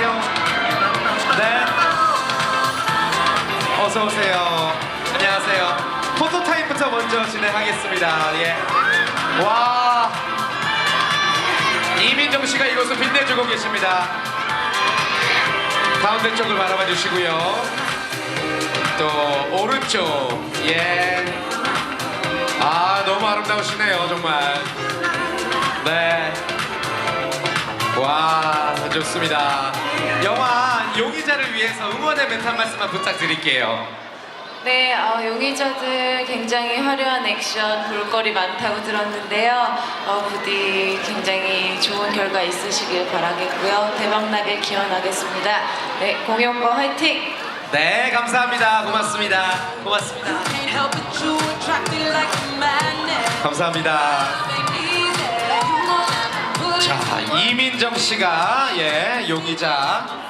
안녕하세요. 네. 어서 오세요. 안녕하세요. 포토타임부터 먼저 진행하겠습니다. 예. 와. 이민정 씨가 이곳을 빛내주고 계십니다. 가운데 쪽을 바라봐 주시고요. 또 오른쪽. 예. 아, 너무 아름다우시네요, 정말. 네. 와. 좋습니다. 영화 용의자를 위해서 응원의 멘트 한 말씀만 부탁드릴게요. 네, 어, 용의자들 굉장히 화려한 액션, 볼거리 많다고 들었는데요. 어, 부디 굉장히 좋은 결과 있으시길 바라겠고요. 대박나게 기원하겠습니다. 네, 공연과 화이팅! 네, 감사합니다. 고맙습니다. 고맙습니다. 감사합니다. 이민정 씨가 예, 용의자